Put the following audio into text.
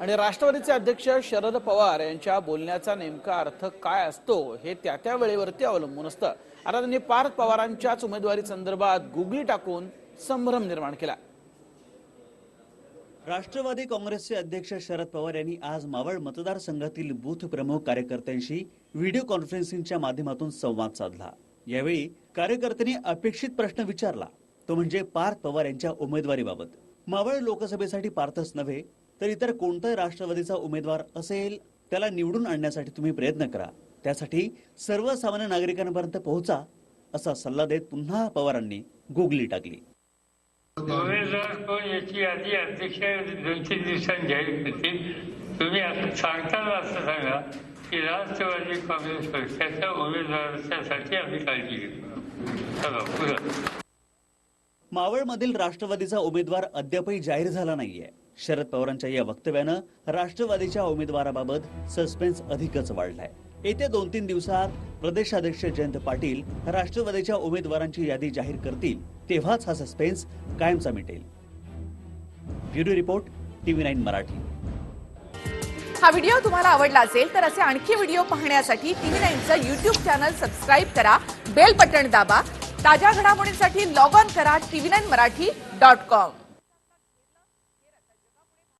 आणि राष्ट्रवादीचे अध्यक्ष शरद पवार यांच्या बोलण्याचा नेमका अर्थ काय असतो हे त्या त्या वेळेवरती अवलंबून असतं. आता त्यांनी पार्थ पवारांच्याच उमेदवारी संदर्भात गुगली टाकून संभ्रम निर्माण केला. राष्ट्रवादी काँग्रेसचे अध्यक्ष शरद पवार यांनी आज मावळ मतदारसंघातील बूथ प्रमुख कार्यकर्त्यांशी व्हिडिओ कॉन्फरन्सिंगच्या माध्यमातून संवाद साधला. यावेळी कार्यकर्त्यांनी अपेक्षित प्रश्न विचारला. तो म्हणजे पार्थ पवार यांच्या उमेदवारीबाबत. मावळ लोकसभेसाठी पार्थच नव्हे तर इतर कोणताही राष्ट्रवादीचा उमेदवार असेल त्याला निवडून आणण्यासाठी तुम्ही प्रयत्न करा. त्यासाठी सर्वसामान्य नागरिकांपर्यंत पोहोचा असा सल्ला देत पुन्हा पवारांनी गुगली टाकली. उमेदवार कोण याची यादी अध्यक्ष दोन तीन दिवसांनी जाहीर करतील. तुम्ही आता सांगताना असं सांगा की राष्ट्रवादी काँग्रेस पक्षाच्या उमेदवारासाठी आम्ही काळजी घेतो. मावळमधील राष्ट्रवादीचा उमेदवार अद्यापही जाहीर झाला नाहीये. शरद पवारांच्या या वक्तव्यानं राष्ट्रवादीच्या उमेदवाराबाबत सस्पेन्स अधिकच वाढलाय. येत्या दोन तीन दिवसात प्रदेशाध्यक्ष जयंत पाटील राष्ट्रवादीच्या उमेदवारांची यादी जाहीर करतील तेव्हाच हा सस्पेन्स कायमचा मिटेल. Bureau report TV nine Marathi. हा व्हिडिओ तुम्हाला आवडला असेल तर असे आणखी व्हिडिओ पाहण्यासाठी टीव्ही नाईनचं युट्यूब चॅनल सबस्क्राईब करा बेल बटन दाबा ताज्या घडामोडींसाठी लॉग ऑन करा TV nine Marathi dot com